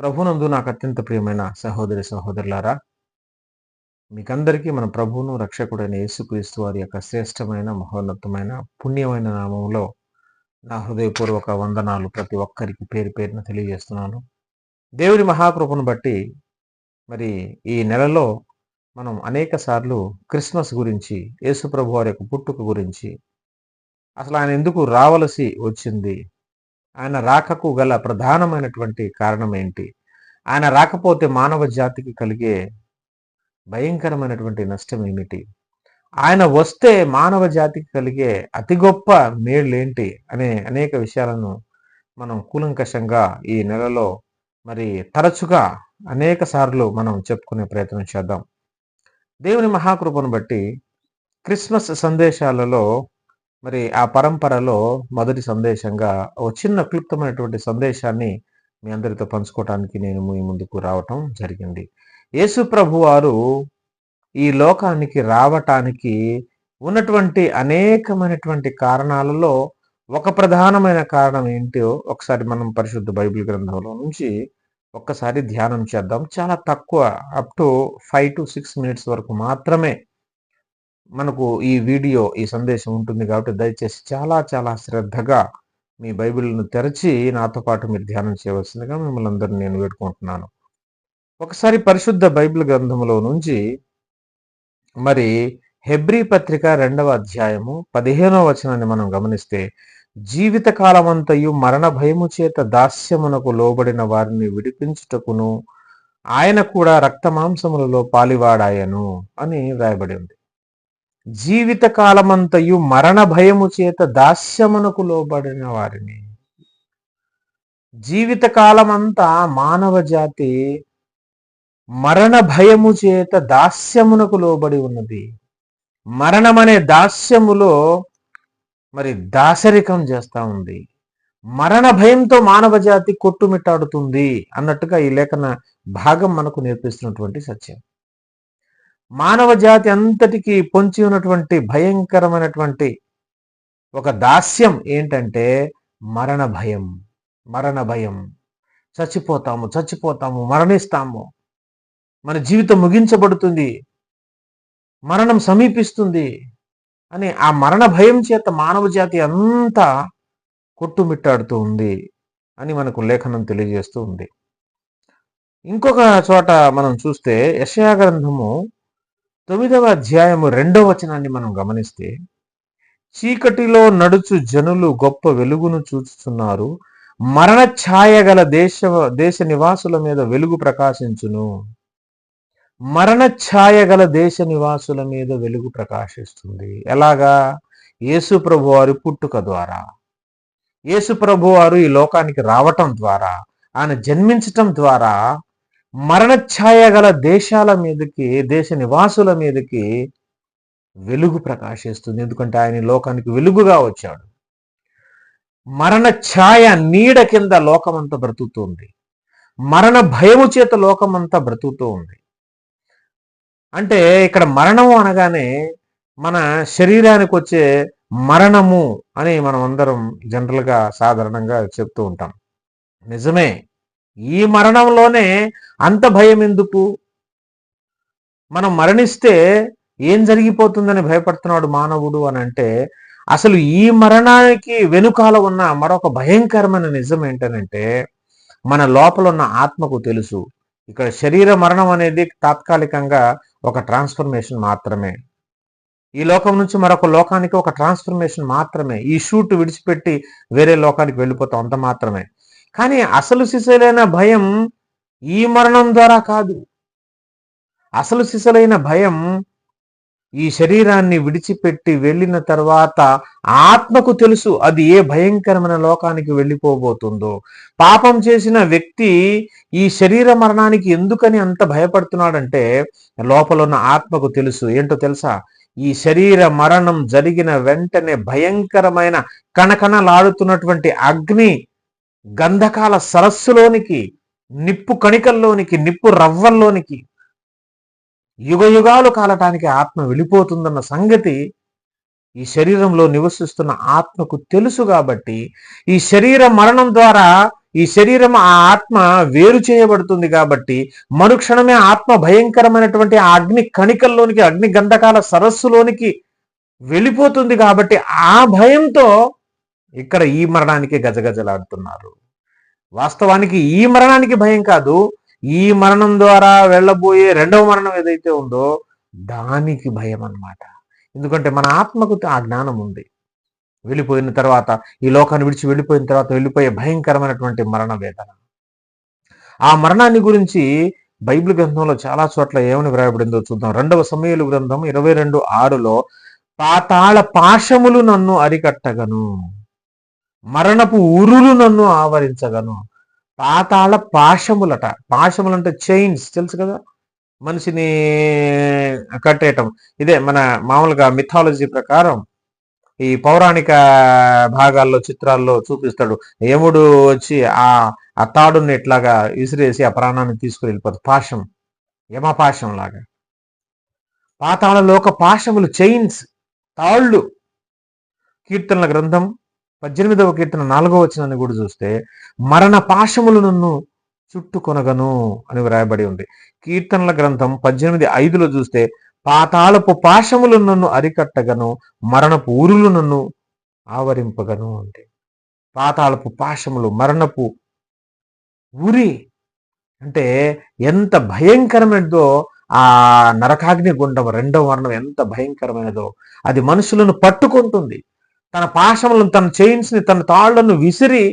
ప్రభునందు నాకు అత్యంత ప్రియమైన సహోదరి సహోదరులారా మీకందరికీ మన ప్రభువును రక్షకుడైన యేసుక్రీస్తు వారి యొక్క శ్రేష్టమైన మహోన్నతమైన పుణ్యమైన నామంలో నా హృదయపూర్వక వందనాలు ప్రతి ఒక్కరికి పేరు పేరున తెలియజేస్తున్నాను. దేవుని మహాకృపను బట్టి మరి ఈ నెలలో మనం అనేక సార్లు క్రిస్మస్ గురించి యేసు ప్రభు వారి యొక్క పుట్టుక గురించి అసలు ఆయన ఎందుకు రావలసి వచ్చింది ఆయన రాకకు గల ప్రధానమైనటువంటి కారణం ఏంటి ఆయన రాకపోతే మానవ జాతికి కలిగే భయంకరమైనటువంటి నష్టం ఏమిటి ఆయన వస్తే మానవ జాతికి కలిగే అతి గొప్ప మేళ్ళేంటి అనే అనేక విషయాలను మనం కూలంకషంగా ఈ నెలలో మరి తరచుగా అనేక సార్లు మనం చెప్పుకునే ప్రయత్నం చేద్దాం. దేవుని మహాకృపను బట్టి క్రిస్మస్ సందేశాలలో మరి ఆ పరంపరలో మొదటి సందేశంగా ఒక చిన్న క్లుప్తమైనటువంటి సందేశాన్ని మీ అందరితో పంచుకోవటానికి నేను మీ ముందుకు రావటం జరిగింది. యేసు ప్రభు వారు ఈ లోకానికి రావటానికి ఉన్నటువంటి అనేకమైనటువంటి కారణాలలో ఒక ప్రధానమైన కారణం ఏంటో ఒకసారి మనం పరిశుద్ధ బైబిల్ గ్రంథంలో నుంచి ఒక్కసారి ధ్యానం చేద్దాం. చాలా తక్కువ up to five to six minutes వరకు మాత్రమే మనకు ఈ వీడియో ఈ సందేశం ఉంటుంది కాబట్టి దయచేసి చాలా చాలా శ్రద్ధగా మీ బైబిల్ను తెరచి నాతో పాటు మీరు ధ్యానం చేయవలసిందిగా మిమ్మల్ని అందరినీ నేను వేడుకుంటున్నాను. ఒకసారి పరిశుద్ధ బైబిల్ గ్రంథంలో నుంచి మరి హెబ్రీ పత్రిక రెండవ అధ్యాయము పదిహేనవ వచనాన్ని మనం గమనిస్తే జీవిత కాలమంతయు మరణ భయము చేత దాస్యమునకు లోబడిన వారిని విడిపించుటకును ఆయన కూడా రక్త మాంసములలో పాలివాడాయను అని వ్రాయబడి ఉంది. జీవిత కాలమంతయు మరణ భయము చేత దాస్యమునకు లోబడిన వారిని. జీవిత కాలమంతా మానవ జాతి మరణ భయము చేత దాస్యమునకు లోబడి ఉన్నది. మరణమనే దాస్యములో మరి దాసరికం చేస్తా ఉంది. మరణ భయంతో మానవ జాతి కొట్టుమిట్టాడుతుంది అన్నట్టుగా ఈ లేఖన భాగం మనకు నేర్పిస్తున్నటువంటి సత్యం. మానవ జాతి అంతటికి పొంచి ఉన్నటువంటి భయంకరమైనటువంటి ఒక దాస్యం ఏంటంటే మరణ భయం మరణ భయం. చచ్చిపోతాము చచ్చిపోతాము మరణిస్తాము. మన జీవితం ముగించబడుతుంది మరణం సమీపిస్తుంది అని ఆ మరణ భయం చేత మానవ జాతి అంతా కొట్టుమిట్టాడుతూ ఉంది అని మనకు లేఖనం తెలియజేస్తూ ఉంది. ఇంకొక చోట మనం చూస్తే యశయా గ్రంథము తొమ్మిదవ అధ్యాయము రెండవ వచనాన్ని మనం గమనిస్తే చీకటిలో నడుచు జనులు గొప్ప వెలుగును చూచుచున్నారు. మరణ ఛాయ గల దేశ దేశ నివాసుల మీద వెలుగు ప్రకాశించును. మరణ ఛాయ గల దేశ నివాసుల మీద వెలుగు ప్రకాశిస్తుంది. ఎలాగా? యేసు ప్రభు వారి పుట్టుక ద్వారా. యేసు ప్రభు వారు ఈ లోకానికి రావటం ద్వారా ఆయన జన్మించటం ద్వారా మరణఛాయ గల దేశాల మీదకి దేశ నివాసుల మీదకి వెలుగు ప్రకాశిస్తుంది. ఎందుకంటే ఆయన లోకానికి వెలుగుగా వచ్చాడు. మరణ ఛాయ నీడ కింద లోకమంతా బ్రతుకుతుంది. మరణ భయము చేత లోకమంతా బ్రతుకుతూ ఉంది అంటే ఇక్కడ మరణము అనగానే మన శరీరానికి వచ్చే మరణము అని మనం అందరం జనరల్గా సాధారణంగా చెప్తూ ఉంటాం. నిజమే. ఈ మరణంలోనే అంత భయం ఎందుకు? మనం మరణిస్తే ఏం జరిగిపోతుందని భయపడుతున్నాడు మానవుడు అని అంటే అసలు ఈ మరణానికి వెనుకాల ఉన్న మరొక భయంకరమైన నిజం ఏంటనంటే మన లోపల ఉన్న ఆత్మకు తెలుసు. ఇక్కడ శరీర మరణం అనేది తాత్కాలికంగా ఒక ట్రాన్స్ఫర్మేషన్ మాత్రమే. ఈ లోకం నుంచి మరొక లోకానికి ఒక ట్రాన్స్ఫర్మేషన్ మాత్రమే. ఈ షూట్ విడిచిపెట్టి వేరే లోకానికి వెళ్ళిపోతాం అంత మాత్రమే. కానీ అసలు సిసలైన భయం ఈ మరణం ద్వారా కాదు. అసలు సిసలైన భయం ఈ శరీరాన్ని విడిచిపెట్టి వెళ్ళిన తర్వాత ఆత్మకు తెలుసు అది ఏ భయంకరమైన లోకానికి వెళ్ళిపోబోతుందో. పాపం చేసిన వ్యక్తి ఈ శరీర మరణానికి ఎందుకని అంత భయపడుతున్నాడంటే లోపల ఉన్న ఆత్మకు తెలుసు. ఏంటో తెలుసా? ఈ శరీర మరణం జరిగిన వెంటనే భయంకరమైన కణకణలాడుతున్నటువంటి అగ్ని గంధకాల సరస్సులోనికి నిప్పు కణికల్లోనికి నిప్పు రవ్వల్లోనికి యుగ యుగాలు కాలటానికి ఆత్మ వెళ్ళిపోతుందన్న సంగతి ఈ శరీరంలో నివసిస్తున్న ఆత్మకు తెలుసు కాబట్టి ఈ శరీర మరణం ద్వారా ఈ శరీరం ఆ ఆత్మ వేరు చేయబడుతుంది కాబట్టి మరుక్షణమే ఆత్మ భయంకరమైనటువంటి ఆ అగ్ని కణికల్లోనికి అగ్ని గంధకాల సరస్సులోనికి వెళ్ళిపోతుంది కాబట్టి ఆ భయంతో ఇక్కడ ఈ మరణానికి గజగజలాడుతున్నారు. వాస్తవానికి ఈ మరణానికి భయం కాదు. ఈ మరణం ద్వారా వెళ్ళబోయే రెండవ మరణం ఏదైతే ఉందో దానికి భయం అన్నమాట. ఎందుకంటే మన ఆత్మకు ఆ జ్ఞానం ఉంది. వెళ్ళిపోయిన తర్వాత ఈ లోకాన్ని విడిచి వెళ్ళిపోయిన తర్వాత వెళ్ళిపోయే భయంకరమైనటువంటి మరణ వేదన. ఆ మరణాన్ని గురించి బైబిల్ గ్రంథంలో చాలా చోట్ల ఏమని వ్రాయబడిందో చూద్దాం. రెండవ సమయలు గ్రంథం ఇరవై రెండు ఆరులో పాతాళ పాశములు నన్ను అరికట్టగను. మరణపు ఉరులు నన్ను ఆవరించగను. పాతాళ పాశములట. పాశములు అంటే చైన్స్ తెలుసు కదా? మనిషిని కట్టేయటం. ఇదే మన మామూలుగా మిథాలజీ ప్రకారం ఈ పౌరాణిక భాగాల్లో చిత్రాల్లో చూపిస్తాడు. యముడు వచ్చి ఆ ఆ తాడుని ఇట్లాగా విసిరేసి ఆ ప్రాణాన్ని తీసుకుని వెళ్ళిపోతుంది పాశం. యమపాశం లాగా. పాతాళలోక పాశములు చైన్స్ తాళ్ళు. కీర్తనల గ్రంథం. పద్దెనిమిదవ కీర్తన నాలుగవ వచనాన్ని కూడా చూస్తే మరణ పాశములు నన్ను చుట్టుకొనగను అని వ్రాయబడి ఉంది. కీర్తనల గ్రంథం పద్దెనిమిది ఐదులో చూస్తే పాతాళపు పాశములు నన్ను అరికట్టగను మరణపు ఊరులు నన్ను ఆవరింపగను అంటే. పాతాళపు పాశములు మరణపు ఉరి అంటే ఎంత భయంకరమైనదో ఆ నరకాగ్ని గుండం రెండవ వర్ణం ఎంత భయంకరమైనదో అది మనుషులను పట్టుకుంటుంది. తన పాశములను తన చైన్స్ని తన తాళ్ళను విసిరి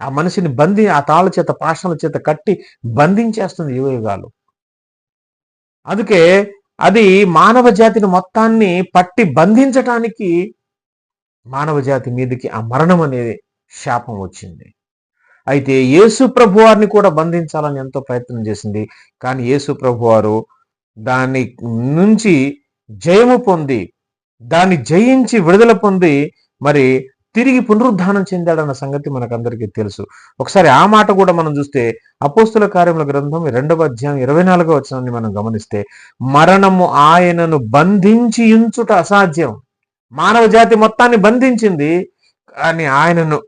ఆ మనిషిని బంధి ఆ తాళ్ళ చేత పాశముల చేత కట్టి బంధించేస్తుంది యువయుగాలు అందుకే అది మానవ జాతిని మొత్తాన్ని పట్టి బంధించటానికి మానవ జాతి మీదకి ఆ మరణం అనేది శాపం వచ్చింది. అయితే యేసు ప్రభు వారిని కూడా బంధించాలని ఎంతో ప్రయత్నం చేసింది. కానీ యేసు ప్రభు వారు దాని నుంచి జయము పొంది దాన్ని జయించి విడుదల పొంది మరి తిరిగి పునరుద్ధానం చెందాడన్న సంగతి మనకందరికీ తెలుసు. ఒకసారి ఆ మాట కూడా మనం చూస్తే అపోస్తుల కార్యముల గ్రంథం రెండవ అధ్యాయం ఇరవై నాలుగో వచనాన్ని మనం గమనిస్తే మరణము ఆయనను బంధించి ఉంచుట అసాధ్యం. మానవ జాతి మొత్తాన్ని బంధించింది కానీ ఆయనను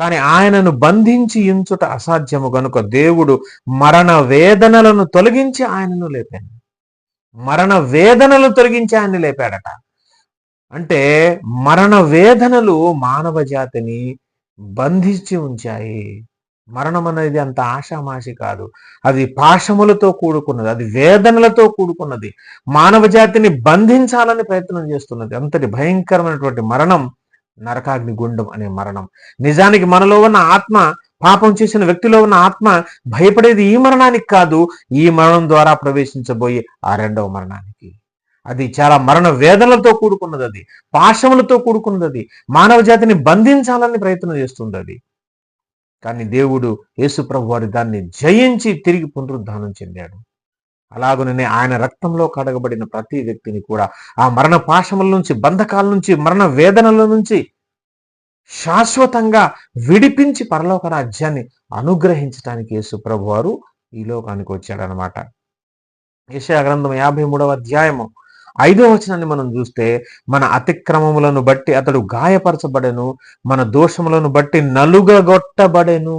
కానీ ఆయనను బంధించి ఉంచుట అసాధ్యము. గనుక దేవుడు మరణ వేదనలను తొలగించి ఆయనను లేపాను మరణ వేదనలు తొలగించి ఆయన్ని లేపాడట. అంటే మరణ వేదనలు మానవ జాతిని బంధించి ఉంచాయి. మరణం అనేది అంత ఆషామాషి కాదు. అది పాశములతో కూడుకున్నది అది వేదనలతో కూడుకున్నది. మానవ జాతిని బంధించాలని ప్రయత్నం చేస్తున్నది. అంతటి భయంకరమైనటువంటి మరణం నరకాగ్ని గుండం అనే మరణం. నిజానికి మనలో ఉన్న ఆత్మ పాపం చేసిన వ్యక్తిలో ఉన్న ఆత్మ భయపడేది ఈ మరణానికి కాదు ఈ మరణం ద్వారా ప్రవేశించబోయే ఆ రెండవ మరణానికి. అది చాలా మరణ వేదనలతో కూడుకున్నది అది పాశములతో కూడుకున్నది అది మానవ జాతిని బంధించాలని ప్రయత్నం చేస్తుంది అది. కానీ దేవుడు యేసుప్రభు వారి దాన్ని జయించి తిరిగి పునరుద్ధానం చెందాడు. అలాగుననే ఆయన రక్తంలో కడగబడిన ప్రతి వ్యక్తిని కూడా ఆ మరణ పాశముల నుంచి బంధకాల నుంచి మరణ వేదనల నుంచి శాశ్వతంగా విడిపించి పరలోక రాజ్యాన్ని అనుగ్రహించడానికి యేసు ప్రభు వారు ఈ లోకానికి వచ్చాడనమాట యెషయా గ్రంథం యాభై మూడవ అధ్యాయము ఐదో వచనాన్ని మనం చూస్తే మన అతిక్రమములను బట్టి అతడు గాయపరచబడెను మన దోషములను బట్టి నలుగగొట్టబడెను.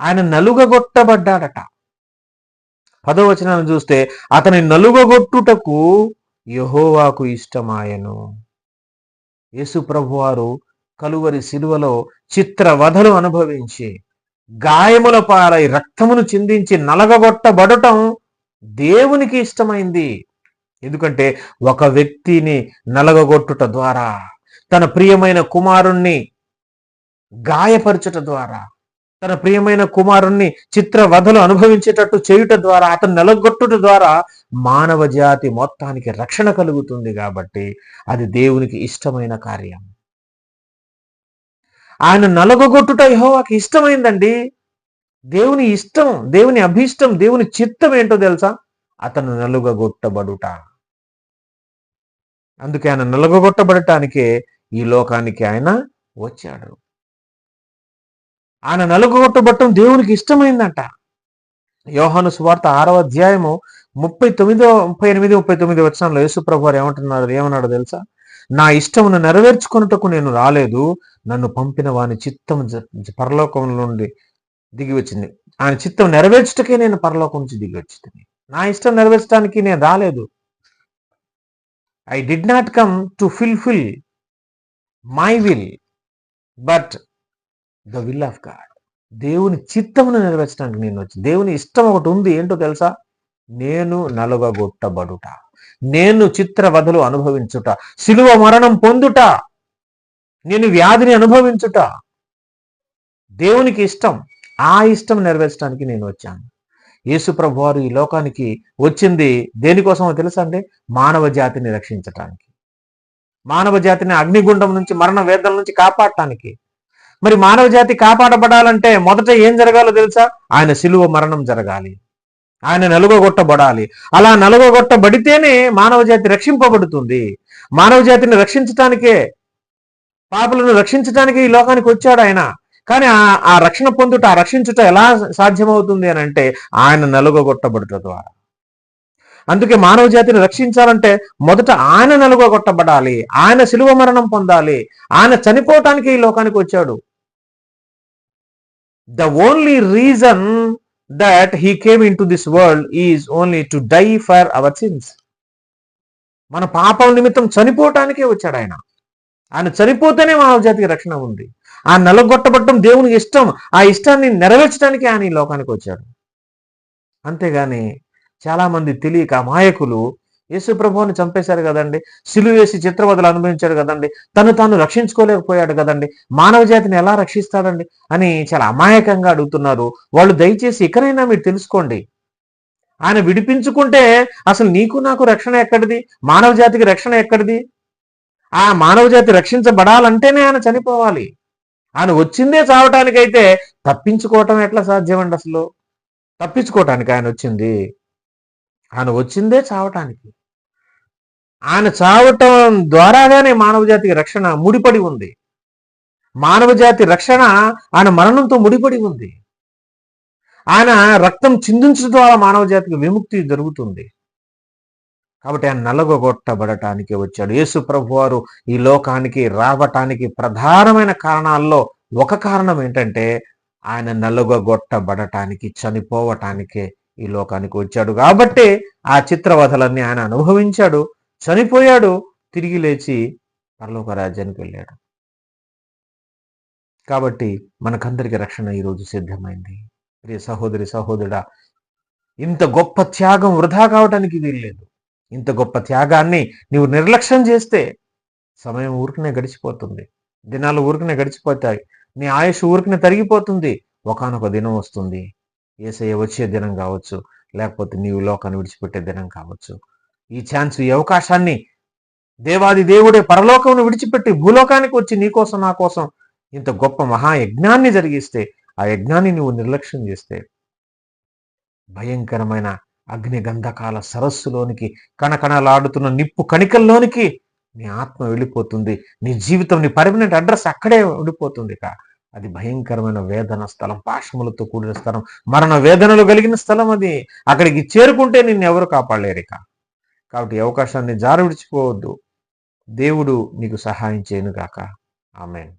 ఆయన నలుగగొట్టబడ్డాడట. పదో వచనాన్ని చూస్తే అతని నలుగగొట్టుటకు యహోవాకు ఇష్టమాయను. యేసు ప్రభువారు కలువరి శిలువలో చిత్రవధలు అనుభవించి గాయముల పాలై రక్తమును చిందించి నలగగొట్టబడటం దేవునికి ఇష్టమైంది. ఎందుకంటే ఒక వ్యక్తిని నలగగొట్టుట ద్వారా తన ప్రియమైన కుమారుణ్ణి గాయపరచుట ద్వారా తన ప్రియమైన కుమారుణ్ణి చిత్రవధలు అనుభవించేటట్టు చేయుట ద్వారా అతను నలగొట్టుట ద్వారా మానవ జాతి మొత్తానికి రక్షణ కలుగుతుంది కాబట్టి అది దేవునికి ఇష్టమైన కార్యం. ఆయన నలగొట్టుట యహోవాకి ఇష్టమైందండి. దేవుని ఇష్టం దేవుని అభీష్టం దేవుని చిత్తం ఏంటో తెలుసా? అతను నలుగగొట్టబడుట. అందుకే ఆయన నలుగగొట్టబడటానికే ఈ లోకానికి ఆయన వచ్చాడు. ఆయన నలుగొట్టబట్టం దేవునికి ఇష్టమైందంట. యోహాను సువార్త ఆరవ అధ్యాయము ముప్పై తొమ్మిదో ముప్పై ఎనిమిది ముప్పై తొమ్మిది వచనంలో యేసుప్రభు వారు ఏమంటున్నారు ఏమన్నాడు తెలుసా? నా ఇష్టమును నెరవేర్చుకొనుటకు నేను రాలేదు నన్ను పంపిన వాని చిత్తం పరలోకం నుండి దిగి వచ్చింది ఆయన చిత్తం నెరవేర్చుటకే నేను పరలోకం నుంచి దిగి వచ్చింది నా ఇష్టం నెరవేర్చడానికి నేను రాలేదు. I did not come to fulfil my will but the will of God దేవుని చిత్తమును నెరవేర్చడానికి నేను వచ్చి దేవుని ఇష్టం ఒకటి ఉంది ఏంటో తెలుసా? నేను నలుగగొట్టబడుట నేను చిత్రవధలు అనుభవించుట శిలువ మరణం పొందుట నేను వ్యాధిని అనుభవించుట. దేవునికి ఇష్టం ఆ ఇష్టం నెరవేర్చడానికి నేను వచ్చాను. యేసు ప్రభు వారు ఈ లోకానికి వచ్చింది దేనికోసమో తెలుసా అండి? మానవ జాతిని రక్షించటానికి. మానవ జాతిని అగ్నిగుండం నుంచి మరణ వేదన నుంచి కాపాడటానికి. మరి మానవ జాతి కాపాడబడాలంటే మొదట ఏం జరగాలో తెలుసా? ఆయన శిలువ మరణం జరగాలి. ఆయన నలుగొట్టబడాలి అలా నలుగొట్టబడితేనే మానవ జాతి రక్షింపబడుతుంది. మానవ జాతిని రక్షించటానికే పాపులను రక్షించటానికి ఈ లోకానికి వచ్చాడు ఆయన. కానీ ఆ- ఆ రక్షణ పొందుట ఆ రక్షించుట ఎలా సాధ్యమవుతుంది అని అంటే ఆయన నలుగొట్టబడుట ద్వారా. అందుకే మానవ జాతిని రక్షించాలంటే మొదట ఆయన నలుగొట్టబడాలి ఆయన శిలువ మరణం పొందాలి. ఆయన చనిపోవటానికి ఈ లోకానికి వచ్చాడు. The only reason that he came into this world is only to die for our sins మన పాపం నిమిత్తం చనిపోవటానికే వచ్చాడు ఆయన. ఆయన చనిపోతేనే మానవజాతికి రక్షణ ఉంది. ఆ నలగొట్టబట్టడం దేవునికి ఇష్టం. ఆ ఇష్టాన్ని నెరవేర్చడానికి ఆయన ఈ లోకానికి వచ్చాడు. అంతేగాని చాలా మంది తెలియక మాయకులు యేసు ప్రభువుని చంపేశారు కదండి. సిలువ వేసి చిత్రవదలు అనుభవించాడు కదండి. తను తాను రక్షించుకోలేకపోయాడు కదండి. మానవ జాతిని ఎలా రక్షిస్తాడండి అని చాలా అమాయకంగా అడుగుతున్నారు. వాళ్ళు దయచేసి ఇకనైనా మీరు తెలుసుకోండి. ఆయన విడిపించుకుంటే అసలు నీకు నాకు రక్షణ ఎక్కడిది? మానవ జాతికి రక్షణ ఎక్కడిది? ఆ మానవ జాతి రక్షించబడాలంటేనే ఆయన చనిపోవాలి. ఆయన వచ్చిందే చావటానికైతే తప్పించుకోవటం ఎట్లా సాధ్యమండి అసలు? తప్పించుకోవటానికి ఆయన వచ్చింది. ఆయన వచ్చిందే చావటానికి. ఆయన చావటం ద్వారాగానే మానవ జాతికి రక్షణ ముడిపడి ఉంది. మానవ జాతి రక్షణ ఆయన మరణంతో ముడిపడి ఉంది. ఆయన రక్తం చిందించడం ద్వారా మానవ జాతికి విముక్తి జరుగుతుంది. కాబట్టి ఆయన నలగొట్టబడటానికి వచ్చాడు. యేసు ప్రభు వారు ఈ లోకానికి రావటానికి ప్రధానమైన కారణాల్లో ఒక కారణం ఏంటంటే ఆయన నలుగొట్టబడటానికి చనిపోవటానికే ఈ లోకానికి వచ్చాడు. కాబట్టి ఆ చిత్రవధలన్నీ ఆయన అనుభవించాడు. చనిపోయాడు తిరిగి లేచి పరలోక రాజ్యానికి వెళ్ళాడు. కాబట్టి మనకందరికి రక్షణ ఈరోజు సిద్ధమైంది. ప్రియ సహోదరి సహోదరుడా ఇంత గొప్ప త్యాగం వృధా కావటానికి వీల్లేదు. ఇంత గొప్ప త్యాగాన్ని నీవు నిర్లక్ష్యం చేస్తే సమయం ఊరికనే గడిచిపోతుంది. దినాలు ఊరికనే గడిచిపోతాయి. నీ ఆయుష్ ఊరికనే తరిగిపోతుంది. ఒకానొక దినం వస్తుంది. ఏసయ్య వచ్చే దినం కావచ్చు. లేకపోతే నీవు లోకాన్ని విడిచిపెట్టే దినం కావచ్చు. ఈ ఛాన్స్ ఈ అవకాశాన్ని దేవాది దేవుడే పరలోకమును విడిచిపెట్టి భూలోకానికి వచ్చి నీ కోసం నా కోసం ఇంత గొప్ప మహాయజ్ఞాన్ని జరిగిస్తే ఆ యజ్ఞాన్ని నువ్వు నిర్లక్ష్యం చేస్తే భయంకరమైన అగ్ని గంధకాల సరస్సులోనికి కణకణలాడుతున్న నిప్పు కణికల్లోనికి నీ ఆత్మ వెళ్ళిపోతుంది. నీ జీవితం నీ పర్మనెంట్ అడ్రస్ అక్కడే ఉండిపోతుంది ఇక. అది భయంకరమైన వేదన స్థలం పాశములతో కూడిన స్థలం మరణ వేదనలు కలిగిన స్థలం అది. అక్కడికి చేరుకుంటే నిన్ను ఎవరు కాపాడలేరు ఇక. కాబట్టి ఈ అవకాశాన్ని జారవిడిచిపోవద్దు. దేవుడు నీకు సహాయం చేయను గాక ఆమెన్.